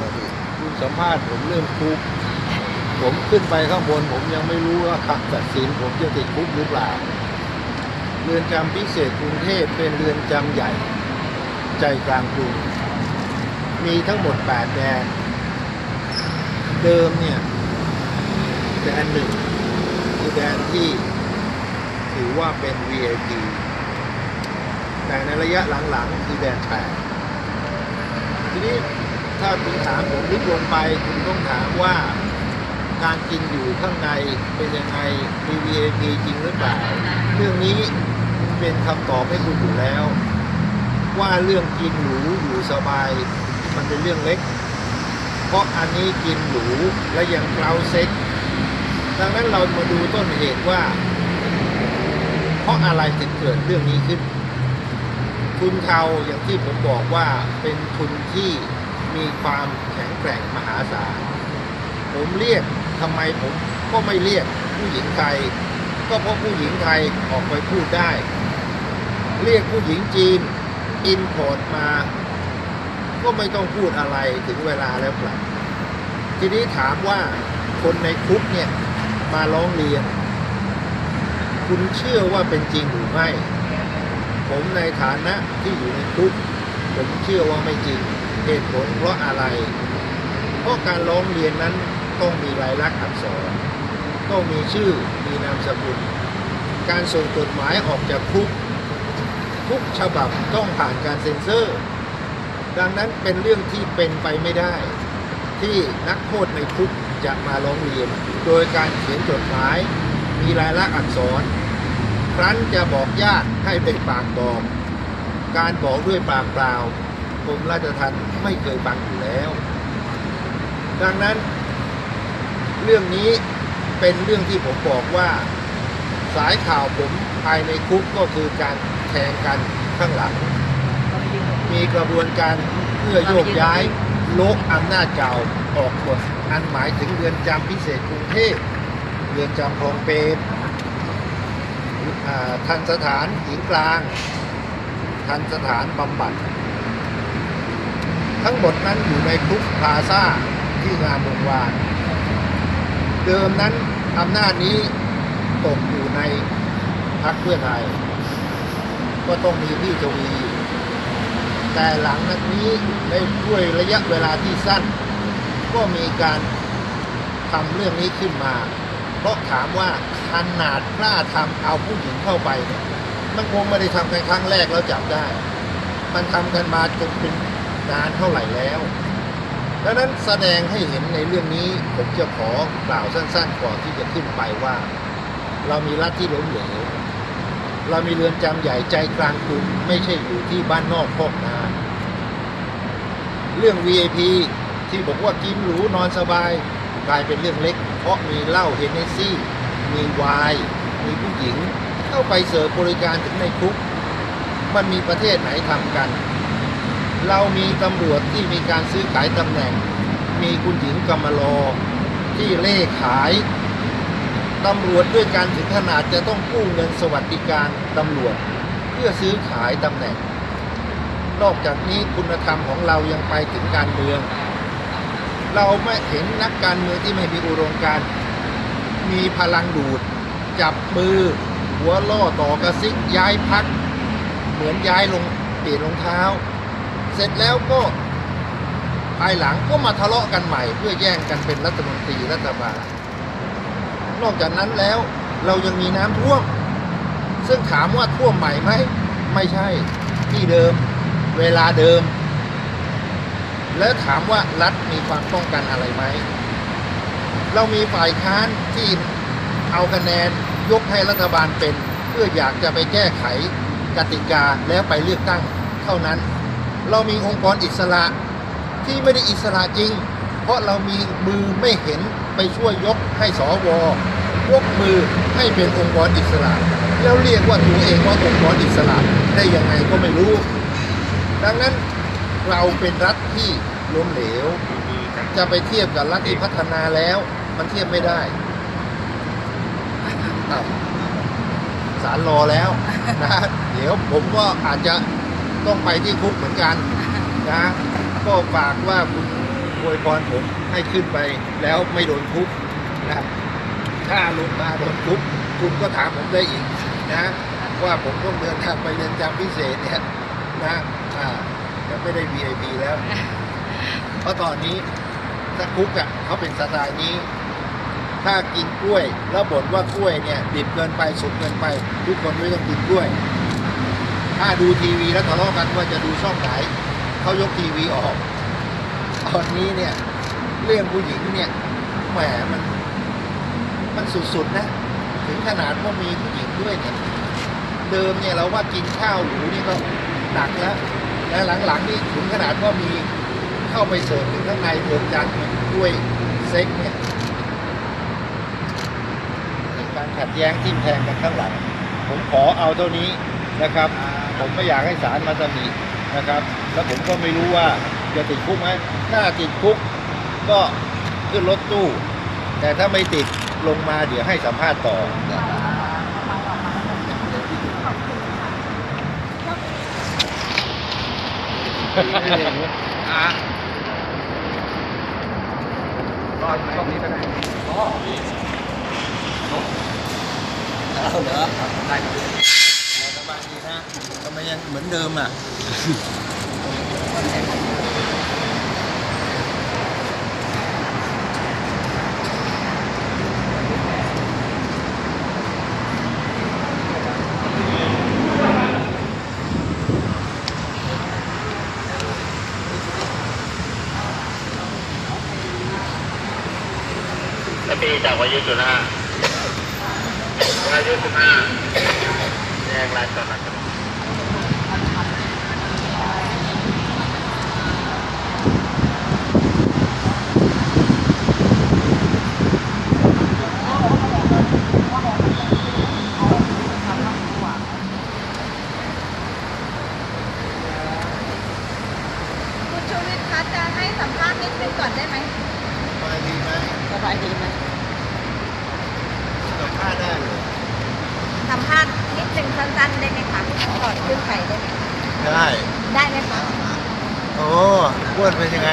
นะพี่คุณสัมภาษณ์ผมเรื่องคุก ผมขึ้นไปข้างบน ผมยังไม่รู้ว่าคำตัดสิน ผมจะติดคุกหรือเปล่า เรือนจำพิเศษกรุงเทพเป็นเรือนจำใหญ่ ใจกลางกรุง มีทั้งหมด8แดน เดิมเนี่ยแดนหนึ่งคือแดนที่ถือว่าเป็น VIP แต่ในระยะหลังๆคือแดนแปดทีนี้ ถ้าคุณถามผมลึกลงไปคุณต้องถามว่าการกินอยู่ข้างในเป็นยังไงมี VIP จริงหรือเปล่า เรื่องนี้เป็นคำตอบให้คุณอยู่แล้ว ว่าเรื่องกินหรูอยู่สบาย มันเป็นเรื่องเล็ก เพราะอันนี้กินหรูและยังเกลาเซ็กดังนั้นเรามาดูต้นเหตุว่า เพราะอะไรถึงเกิดเรื่องนี้ขึ้น ทุนเทาอย่างที่ผมบอกว่าเป็นทุนที่ มีความแข็งแกร่งมหาศาล ผมเรียกทำไมผมก็ไม่เรียกผู้หญิงไทย ก็เพราะผู้หญิงไทยออกไปพูดได้ เรียกผู้หญิงจีนอินพอร์ตมา ก็ไม่ต้องพูดอะไรถึงเวลาแล้วกลับทีนี้ถามว่าคนในคุกเนี่ยมาร้องเรียน คุณเชื่อว่าเป็นจริงหรือไม่ ผมในฐานะที่อยู่ในคุก ผมเชื่อว่าไม่จริง เหตุผลเพราะอะไร เพราะการร้องเรียนนั้นต้องมีลายลักษณ์อักษร ต้องมีชื่อมีนามสกุล การส่งจดหมายออกจากคุกทุกฉบับต้องผ่านการเซ็นเซอร์ ดังนั้นเป็นเรื่องที่เป็นไปไม่ได้ ที่นักโทษในคุกจะมาร้องเรียน โดยการเขียนจดหมาย มีลายลักษณ์อักษร ครั้นจะบอกญาติให้เป็นปากบอก การบอกด้วยปากเปล่า รมราชทัณฑ์ไม่เคยฟังอยู่แล้ว ดังนั้น เรื่องนี้เป็นเรื่องที่ผมบอกว่าสายข่าวผมภายในคุกก็คือการแทงกันข้างหลัง มีกระบวนการเพื่อโยกย้ายโลกอำนาจเก่าออกกฎอันหมายถึงเรือนจำพิเศษกรุงเทพเรือนจำคลองเปรมอ่าทันสถานหญิงกลาง ทันสถานบำบัด ทั้งหมดนั้นอยู่ในคุกพาซาที่งามวงวาน เดิมนั้นอำนาจนี้ตกอยู่ในพรรคเพื่อไทย ก็ต้องมีพี่ทวี แต่หลังจากนี้ในด้วยระยะเวลาที่สั้น ก็มีการทำเรื่องนี้ขึ้นมา เพราะถามว่าขนาดกล้าทำเอาผู้หญิงเข้าไปเนี่ยมันคงไม่ได้ทำกันครั้งแรกแล้วจับได้ มันทำกันมาจนเป็น นานเท่าไหร่แล้วดังนั้นแสดงให้เห็นในเรื่องนี้ผมจะขอกล่าวสั้นๆก่อนที่จะขึ้นไปว่า เรามีรัฐที่ล้มเหลวเรามีเรือนจำใหญ่ใจกลางกรุงไม่ใช่อยู่ที่บ้านนอกพอกนาเรื่อง VIP ที่บอกว่ากินหรูนอนสบาย กลายเป็นเรื่องเล็ก เพราะมีเหล้าเฮนเนสซี่ มีไวน์มีผู้หญิง เข้าไปเสิร์ฟบริการถึงในคุก มันมีประเทศไหนทำกัน เรามีตำรวจที่มีการซื้อขายตำแหน่ง มีคุณหญิงกำมะลอที่เล่ขายตำรวจด้วยการถึงขนาดจะต้องกู้เงินสวัสดิการตำรวจ เพื่อซื้อขายตำแหน่ง นอกจากนี้คุณธรรมของเรายังไปถึงการเมือง เราไม่เห็นนักการเมืองที่ไม่มีอุดมการมีพลังดูด จับมือ หัวล่อต่อกระซิกย้ายพัก เหมือนย้ายลงเปลี่ยนรองเท้า เสร็จแล้วก็ภายหลังก็มาทะเลาะกันใหม่ เพื่อแย่งกันเป็นรัฐมนตรีรัฐบาล นอกจากนั้นแล้วเรายังมีน้ำท่วม ซึ่งถามว่าท่วมใหม่ไหม ไม่ใช่ที่เดิม เวลาเดิม แล้วถามว่ารัฐมีความป้องกันอะไรไหม เรามีฝ่ายค้านที่เอาคะแนนยกให้รัฐบาลเป็น เพื่ออยากจะไปแก้ไขกติกาแล้วไปเลือกตั้งเท่านั้น เรามีองค์กรอิสระที่ไม่ได้อิสระจริง เพราะเรามีมือไม่เห็นไปช่วยยกให้สวยกมือให้เป็นองค์กรอิสระ แล้วเรียกว่าตัวเองว่าองค์กรอิสระได้ยังไงก็ไม่รู้ ดังนั้นเราเป็นรัฐที่ล้มเหลว จะไปเทียบกับรัฐที่พัฒนาแล้ว มันเทียบไม่ได้อ้าวศาลรอแล้วนะเดี๋ยวผมก็อาจจะ ต้องไปที่คุกเหมือนกันนะก็ฝากว่าคุณอวยพรผมให้ขึ้นไปแล้วไม่โดนทุบนะถ้าลงมาโดนทุบคุณก็ถามผมได้อีกนะว่าผมต้องเดินทางไปเรือนจำพิเศษเนี่ยนะอ่าจะไม่ได้ VIP แล้ว เพราะตอนนี้ถ้าคุกอะเขาเป็นสไตล์นี้ ถ้ากินกล้วย แล้วบ่นว่ากล้วยเนี่ยดิบเกินไปสุกเกินไป ทุกคนไม่ต้องกินกล้วย ถ้าดูทีวีแล้วทะเลาะกันว่าจะดูช่องไหนเขายกทีวีออก ตอนนี้เนี่ย เรื่องผู้หญิงเนี่ยแหมมันมันสุดๆนะ ถึงขนาดว่ามีผู้หญิงด้วยเนี่ยเดิมเนี่ยเราว่ากินข้าวหรูนี่ก็หนักแล้วและหลังๆนี่ถึงขนาดว่ามีเข้าไปเสริมถึงข้างในเรือนจำเนี่ยด้วยเซ็กเนี่ยการขัดแย้งทิ่มแทงกันข้างหลัง ผมขอเอาเท่านี้นะครับ ผมไม่อยากให้ศาลมาตำหนินะครับ แล้วผมก็ไม่รู้ว่าจะติดคุกไหมถ้าติดคุกก็ขึ้นรถตู้ แต่ถ้าไม่ติดลงมาเดี๋ยวให้สัมภาษณ์ต่ออะรอดตรงนี้ก็ได้อ๋อเอาเหรอได้ครับส บายดีนะทำไมยังเหมือนเดิมอะและปีจากวายุจุฬาวายุจุฬาแยกลายตอนนั้น คุณชูวิทย์คะจะให้สัมภาษณ์นิดนึงก่อนได้ไหม สบายดีไหม สบายดีไหม สัมภาษณ์ได้เลย สัมภาษณ์นิดนึง สั้นๆได้ไหมคะก่อนขึ้นไปได้ไหมได้ ได้ไหมคะ โอ้อ้วนเป็นยังไง